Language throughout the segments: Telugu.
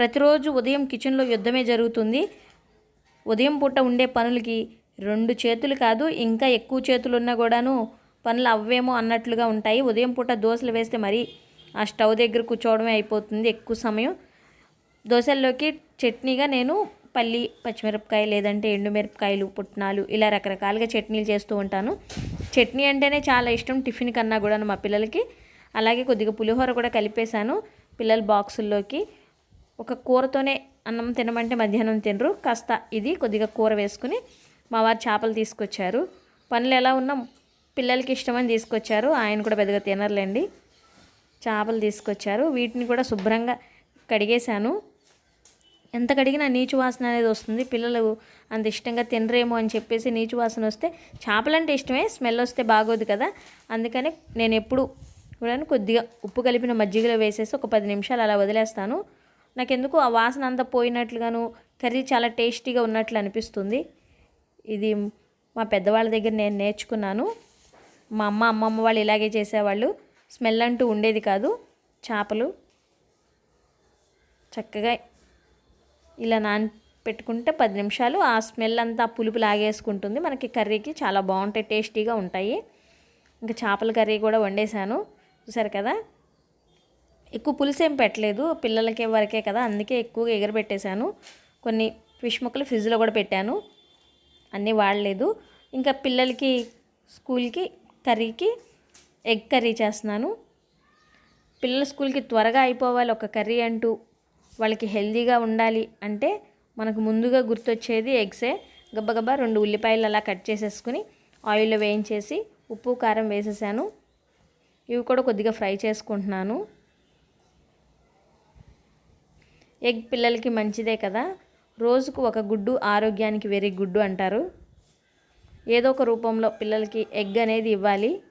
ప్రతిరోజు ఉదయం కిచెన్లో యుద్ధమే జరుగుతుంది. ఉదయం పూట ఉండే పనులకి రెండు చేతులు కాదు ఇంకా ఎక్కువ చేతులు ఉన్నా కూడాను పనులు అవ్వేమో అన్నట్లుగా ఉంటాయి. ఉదయం పూట దోశలు వేస్తే మరీ ఆ స్టవ్ దగ్గర కూర్చోవడమే అయిపోతుంది ఎక్కువ సమయం. దోశల్లోకి చట్నీగా నేను పల్లి పచ్చిమిరపకాయ లేదంటే ఎండుమిరపకాయలు పుట్నాలు ఇలా రకరకాలుగా చట్నీలు చేస్తూ ఉంటాను. చట్నీ అంటేనే చాలా ఇష్టం టిఫిన్ కన్నా కూడా మా పిల్లలకి. అలాగే కొద్దిగా పులిహోర కూడా కలిపేశాను పిల్లల బాక్సుల్లోకి. ఒక కూరతోనే అన్నం తినమంటే మధ్యాహ్నం తినరు. కాస్త ఇది కొద్దిగా కూర వేసుకుని మా వారు చేపలు తీసుకొచ్చారు. పనులు ఎలా ఉన్నా పిల్లలకి ఇష్టమని తీసుకొచ్చారు. ఆయన కూడా పెద్దగా తినర్లేండి. చేపలు తీసుకొచ్చారు. వీటిని కూడా శుభ్రంగా కడిగేశాను. ఎంత కడిగినా నీచు వాసన అనేది వస్తుంది. పిల్లలు అంత ఇష్టంగా తినరేమో అని చెప్పేసి నీచు వాసన వస్తే చేపలంటే ఇష్టమే స్మెల్ వస్తే బాగోదు కదా. అందుకని నేను ఎప్పుడు కూడా కొద్దిగా ఉప్పు కలిపిన మజ్జిగలో వేసేసి ఒక పది నిమిషాలు అలా వదిలేస్తాను. నాకెందుకు ఆ వాసన అంతా పోయినట్లుగాను కర్రీ చాలా టేస్టీగా ఉన్నట్లు అనిపిస్తుంది. ఇది మా పెద్దవాళ్ళ దగ్గర నేను నేర్చుకున్నాను. మా అమ్మ అమ్మమ్మ వాళ్ళు ఇలాగే చేసేవాళ్ళు. స్మెల్ అంటూ ఉండేది కాదు చేపలు. చక్కగా ఇలా నాన్ పెట్టుకుంటే పది నిమిషాలు ఆ స్మెల్ అంతా పులుపు లాగేసుకుంటుంది. మనకి కర్రీకి చాలా బాగుంటాయి టేస్టీగా ఉంటాయి. ఇంకా చేపల కర్రీ కూడా వండేశాను. చూసారు కదా? ఎక్కువ పులుసు ఏం పెట్టలేదు. పిల్లలకి వరకే కదా అందుకే ఎక్కువగా ఎగరబెట్టేశాను. కొన్ని ఫిష్ ముక్కలు ఫ్రిడ్జ్లో కూడా పెట్టాను. అన్నీ వాడలేదు. ఇంకా పిల్లలకి స్కూల్కి కర్రీకి ఎగ్ కర్రీ చేస్తున్నాను. పిల్లల స్కూల్కి త్వరగా అయిపోవాలి. ఒక కర్రీ అంటూ వాళ్ళకి హెల్దీగా ఉండాలి అంటే మనకు ముందుగా గుర్తొచ్చేది ఎగ్సే. గబ్బగబ్బా రెండు ఉల్లిపాయలు అలా కట్ చేసేసుకుని ఆయిల్లో వేయించేసి ఉప్పు కారం వేసేసాను. ఇవి కూడా కొద్దిగా ఫ్రై చేసుకుంటున్నాను. ఎగ్ పిల్లలకి మంచిదే కదా? రోజుకు ఒక గుడ్డు ఆరోగ్యానికి వెరీ గుడ్డు అంటారు. ఏదో ఒక రూపంలో పిల్లలకి ఎగ్ అనేది ఇవ్వాలి.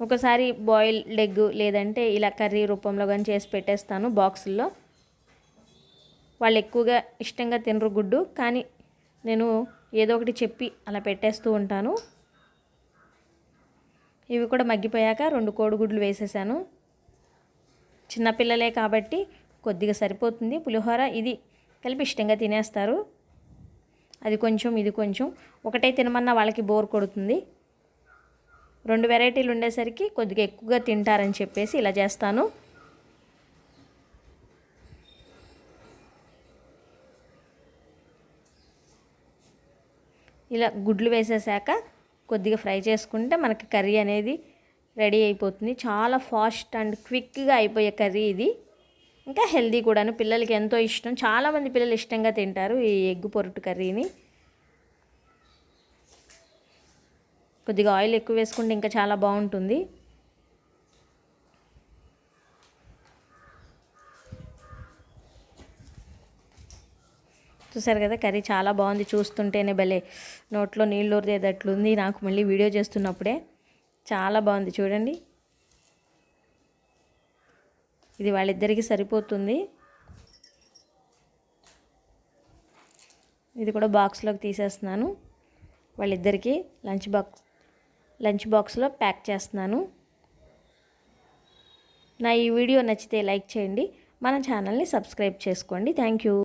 ఒకసారి బాయిల్డ్ ఎగ్ లేదంటే ఇలా కర్రీ రూపంలో కానీ చేసి పెట్టేస్తాను బాక్సుల్లో. వాళ్ళు ఎక్కువగా ఇష్టంగా తినరు గుడ్డు కానీ నేను ఏదో ఒకటి చెప్పి అలా పెట్టేస్తూ ఉంటాను. ఇవి కూడా మగ్గిపోయాక రెండు కోడిగుడ్లు వేసేసాను. చిన్నపిల్లలే కాబట్టి కొద్దిగా సరిపోతుంది. పులిహోర ఇది కలిపి ఇష్టంగా తినేస్తారు. అది కొంచెం ఇది కొంచెం. ఒకటే తినమన్నా వాళ్ళకి బోర్ కొడుతుంది. రెండు వెరైటీలు ఉండేసరికి కొద్దిగా ఎక్కువగా తింటారని చెప్పేసి ఇలా చేస్తాను. ఇలా గుడ్లు వేసేసాక కొద్దిగా ఫ్రై చేసుకుంటే మనకి కర్రీ అనేది రెడీ అయిపోతుంది. చాలా ఫాస్ట్ అండ్ క్విక్గా అయిపోయే కర్రీ ఇది. ఇంకా హెల్దీ కూడాను పిల్లలకి ఎంతో ఇష్టం. చాలామంది పిల్లలు ఇష్టంగా తింటారు ఈ ఎగ్ పొరుటు కర్రీని. కొద్దిగా ఆయిల్ ఎక్కువ వేసుకుంటే ఇంకా చాలా బాగుంటుంది. చూసారు కదా కర్రీ చాలా బాగుంది. చూస్తుంటేనే భలే నోట్లో నీళ్ళు ఊరిదేటట్లుంది నాకు మళ్ళీ వీడియో చేస్తున్నప్పుడే. చాలా బాగుంది చూడండి. ఇది వాళ్ళిద్దరికీ సరిపోతుంది. ఇది కూడా బాక్స్లోకి తీసేస్తున్నాను. వాళ్ళిద్దరికీ లంచ్ బాక్స్ లంచ్ బాక్స్లో ప్యాక్ చేస్తున్నాను. నా ఈ వీడియో నచ్చితే లైక్ చేయండి. మన ఛానల్ని సబ్స్క్రైబ్ చేసుకోండి. Thank you.